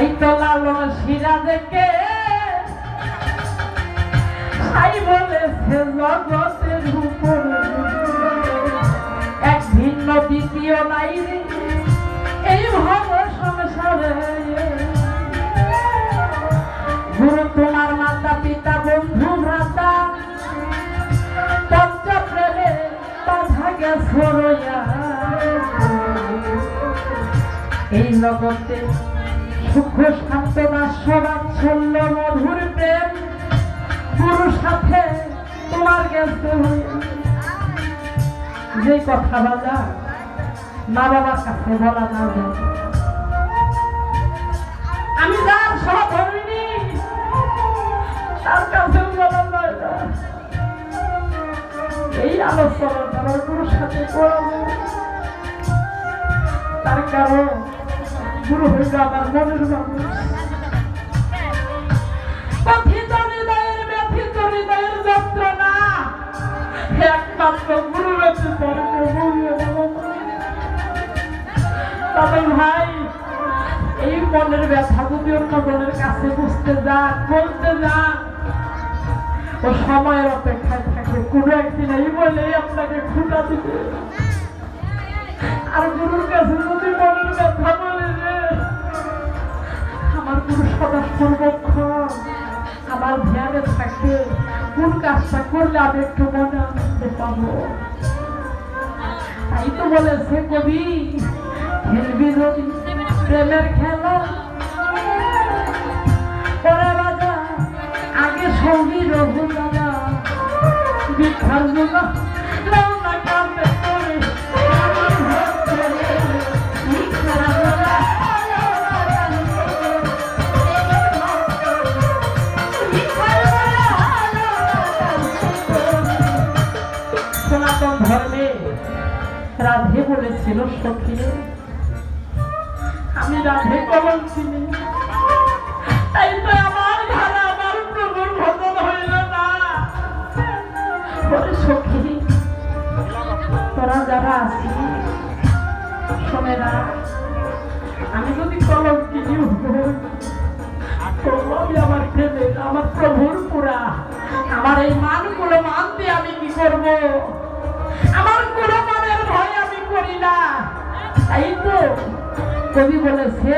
তাই তো লালন দেখে সাই বলেছে জগতের উপরে। এক ভিন্ন দ্বিতীয় নাই এই ভব সংসারে। গুরু তোমার মাতা, পিতা, বন্ধু, ভ্রাতা পঞ্চপ্রেমে বাধা গেছো এই জগতে সুখ সান্ত্বনা সবাচ্ছল্য মধুর সাথে তোমার গেছে যে কথা বলা মা বাবার কাছে বলা না আমি যার সহধর্মিনী তার যায় এই আলোচনা আমার সাথে তার কারণ গুরু হইল আমার মনের যন্ত্রণা। এই মনের ব্যথা যদি কাছে বুঝতে যান, বলতে যান, ও সময়ের অপেক্ষায় থাকে। কোনো একদিন এই বলেই আপনাকে খুঁটা দিবে। আর গুরুর কাছে যদি মনের ব্যথা বলে কোনো সদস্যর পক্ষ আমার ধ্যানে থাকে। কোন কাজটা করলে আমি একটু মনে আনন্দ পাবো? তাই তো বলেছে কবি, খেলবি যদি প্রেমের খেলা। পরে বাজা আগে সঙ্গী রঘু দাদা বিখার রাধে বলেছিল সখী আমি রাধে কমল চিনি। তাই তো আমার ঘরে আমার প্রভুর ভজন হইল না। বলে, সখী, তোরা যারা না, আমি যদি কলম কিনি আমি আমার প্রেমে, আমার প্রভুর পুরা, আমার এই মানগুলো মানতে আমি কি করব? আমার কোনো মনের ভয় করি না তাই তো কবি বলেছে